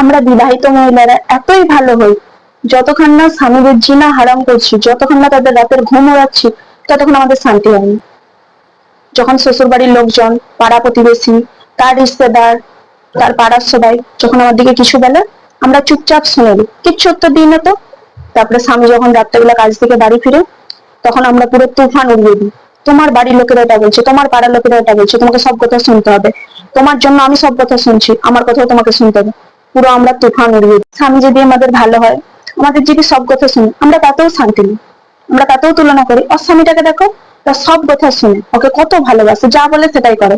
আমরা বিবাহিত মহিলারা এতই ভালো হই, যতক্ষণ না স্বামীদের জিনা হারাম করছি, যতক্ষণ না তাদের রাতের ঘুম ওড়াচ্ছি, ততক্ষণ আমাদের শান্তি হয়নি যখন শ্বশুর বাড়ির লোকজন, পাড়া প্রতিবেশী, তার রিশ্তেদার, তার পাড়ার সবাই যখন আমার দিকে কিছু বলে, আমরা চুপচাপ শুনে নিই। কিচ্ছু উত্তর দিই না তো। তারপরে স্বামী যখন রাত্রেবেলা কাজ থেকে বাড়ি ফিরে, তখন আমরা পুরো তুফান উড়িয়ে দিই। তোমার বাড়ির লোকেরা এটা বলছে, তোমার পাড়ার লোকেরা এটা বলছে, তোমাকে সব কথা শুনতে হবে। তোমার জন্য আমি সব কথা শুনছি, আমার কথাও তোমাকে শুনতে হবে। পুরো আমরা তুফান উড়িয়ে স্বামী যদি আমাদের ভালো হয়, আমাদের যদি সব কথা শুনে, আমরা তাতেও শান্তি নিই। আমরা তাতেও তুলনা করি। আর স্বামীটাকে দেখো, তার সব কথা শুনে, ওকে কত ভালোবাসে, যা বলে সেটাই করে।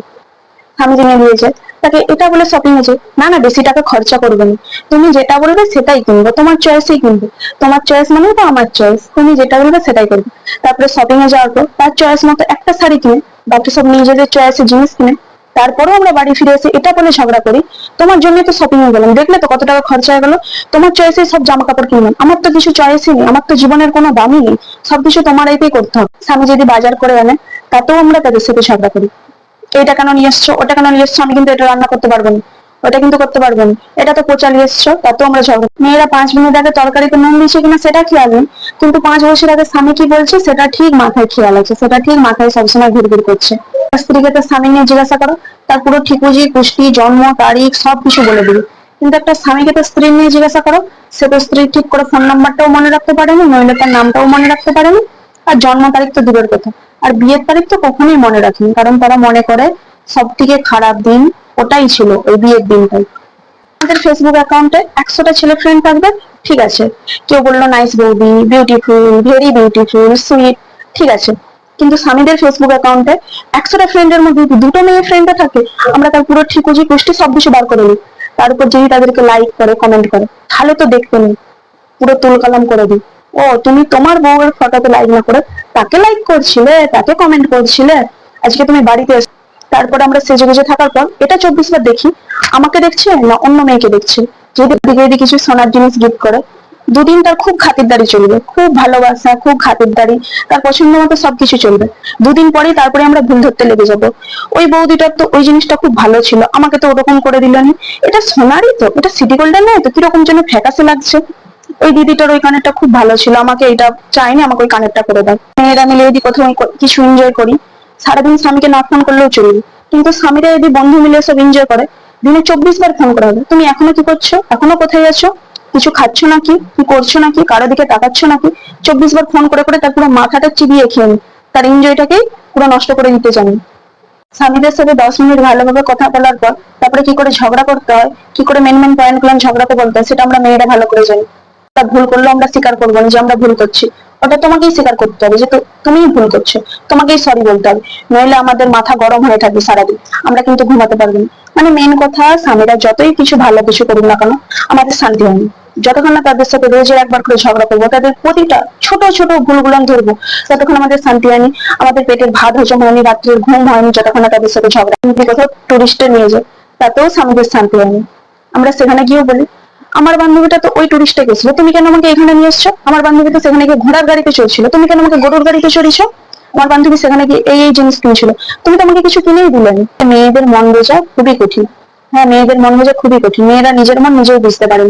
স্বামী জেনে তাকে এটা বলে শপিং হয়েছে, না না, বেশি টাকা খরচা করবে না। তুমি যেটা বলবে সেটাই কিনবো। তোমার চয়েসই কিনবে। তোমার চয়েস মানে তো আমার চয়েস তুমি যেটা বলবে সেটাই করবে। তারপরে শপিং এ যাওয়ার পর, তার চয়েস মতো একটা শাড়ি কিনে, বাকি সব নিজেদের চয়েসে জিনিস কিনে তারপরেও আমরা বাড়ি ফিরে এসে এটা বলে ঝগড়া করি, তোমার জন্য তো শপিং এ গেলাম। দেখলে তো কত টাকা খরচা হয়ে গেল। তোমার চয়েসে সব জামা কাপড় কিনলাম। আমার তো কিছু চয়েসই নেই। আমার তো জীবনের কোনো দামই নেই। সবকিছু তোমার এইতেই করতে হবে। স্বামী যদি বাজার করে আনে, তাতেও আমরা তাদের সাথে ঝগড়া করি। এটা কেন নিয়ে এসছো? ওটা কেন নিয়ে এসছো? আমি কিন্তু এটা রান্না করতে পারব না। ওটা কিন্তু করতে পারব না। এটা তো পোচা নিয়ে এসছো। তাতেও আমরা ঝগড়া মেয়েরা পাঁচ মিনিট আগে তরকারিতে নুন দিয়েছে কিনা সেটা খেয়াল নেই। কিন্তু পাঁচ বছর আগে স্বামী কি বলছে? সেটা ঠিক মাথায় খেয়াল আছে। সেটা ঠিক মাথায় সবসময় ঘুরঘুর করছে। স্ত্রীকে তো স্বামী নিয়ে জিজ্ঞাসা করো, তার পুরো ঠিকুজি, পুষ্টি, জন্ম, তারিখ সবকিছু বলে দিবে। কিন্তু একটা স্বামীকে তো স্ত্রী নিয়ে জিজ্ঞাসা করো, সে তো স্ত্রী ঠিক করে ফোন নাম্বারটাও মনে রাখতে পারেনি, নইলে তার নামটাও মনে রাখতে পারেনি, আর জন্ম তারিখ তো দূরের কথা। আর বিয়ের তারিখ তো কখনোই মনে রাখেনি, কারণ তারা মনে করে সব থেকে খারাপ দিন ওটাই ছিল ওই বিয়ের দিনটাই। আমাদের ফেসবুক অ্যাকাউন্টে একশোটা ছেলে ফ্রেন্ড থাকবে, ঠিক আছে। কেউ বলল নাইস বৌদি বিউটিফুল ভেরি বিউটিফুল সুইট ঠিক আছে। কিন্তু স্বামীদের ফেসবুক অ্যাকাউন্টে একশোটা ফ্রেন্ডের মধ্যে দুটো মেয়ে ফ্রেন্ডও থাকে, আমরা তার পুরো ঠিকুজি পুষ্টি সব কিছু বার করে নিই তার উপর যদি তাদেরকে লাইক করে কমেন্ট করে তাহলে তো দেখতে নেই। পুরো তুলকালাম করে দিই। ও, তুমি তোমার বউয়ের ফটোতে লাইক না করে তাকে লাইক করছিলে, তাকে কমেন্ট করছিলে? আজকে তুমি বাড়িতে এসো তারপর আমরা সেজে গুজে থাকার পর, এটা চব্বিশ বার দেখি। আমাকে দেখছে না অন্য মেয়েকে দেখছে। যদি দিকে কিছু সোনার জিনিস গিফট করে দুদিন তার খুব খাতিরদারি চলবে, খুব ভালোবাসা, খুব খাতিরদারি তার পছন্দ মতো সবকিছু চলবে। দুদিন পরেই তারপরে আমরা ভুল ধরতে লেগে যাব। ওই বৌদিটার তো ওই জিনিসটা খুব ভালো ছিল, আমাকে তো ওরকম করে দিলেন এটা সোনারই তো, এটা সিটি গোল্ডের নয় তো, কীরকম যেন ফ্যাকাসে লাগছে। ওই দিদিটার ওই কানেরটা খুব ভালো ছিল, আমাকে এটা চাইনি আমাকে ওই কানেরটা করে দাও। মেয়েরা মিলে যদি কোথাও কিছু এনজয় করি। সারাদিন স্বামীকে না ফোন করলেও চলবে। কিন্তু স্বামীরা যদি বন্ধু মিলে সব এনজয় করে, দিনে চব্বিশ বার ফোন করা হবে। তুমি এখনও কি করছ? এখনও কোথায় আছো? কিছু খাচ্ছ নাকি? কি করছ নাকি? কারও দিকে তাকাচ্ছ নাকি? চব্বিশ বার ফোন করে করে তার পুরো মাথাটা চিবিয়ে খেয়ে নি। তার এনজয়টাকেই পুরো নষ্ট করে দিতে জানি। স্বামীদের সাথে দশ মিনিট ভালোভাবে কথা বলার পর তারপরে কি করে ঝগড়া করতে হয়, কি করে মেন মেন পয়েন্টগুলো ঝগড়াতে বলতে হয়, সেটা আমরা মেয়েরা ভালো করে জানি। তা ভুল করলে আমরা স্বীকার করব না যে আমরা ভুল করছি। ওটা তোমাকেই স্বীকার করতে হবে যে তুমিই ভুল করছ। তোমাকেই সরি বলতে হবে। নইলে আমাদের মাথা গরম হয়ে থাকবে সারাদিন। আমরা কিন্তু ঘুমাতে পারব না। মানে মেন কথা, স্বামীরা যতই কিছু ভালো কিছু করুক না কেন, আমাদের শান্তি হয়নি যতক্ষণ না তাদের সাথে রোজের একবার করে ঝগড়া করব, তাদের প্রতিটা ছোট ছোট ভুলগুলো ধরবো, ততক্ষণ আমাদের শান্তি হয়নি, আমাদের পেটের ভাত হজম হয়নি, রাত্রের ঘুম হয়নি, যতক্ষণ না তাদের সাথে ঝগড়া যদি কোথাও টুরিস্টে নিয়ে যায় তাতেও স্বামীদের শান্তি হয়নি। আমরা সেখানে গিয়েও বলি, আমার বান্ধবীটা তো ওই টুরিস্টে গেছিল, তুমি কেন আমাকে এখানে নিয়ে এসছো? আমার বান্ধবী তো সেখানে গিয়ে ঘোড়ার গাড়িতে চলছিল তুমি কেন আমাকে গরুর গাড়িতে চড়িয়েছো? আমার বান্ধবী সেখানে গিয়ে এই এই জিনিস কিনছিল, তুমি তো আমাকে কিছু কিনেই দিলেন মেয়েদের মন বোঝা খুবই কঠিন। হ্যাঁ মেয়েদের মন বোঝা খুবই কঠিন, মেয়েরা নিজের মন নিজেও বুঝতে পারেন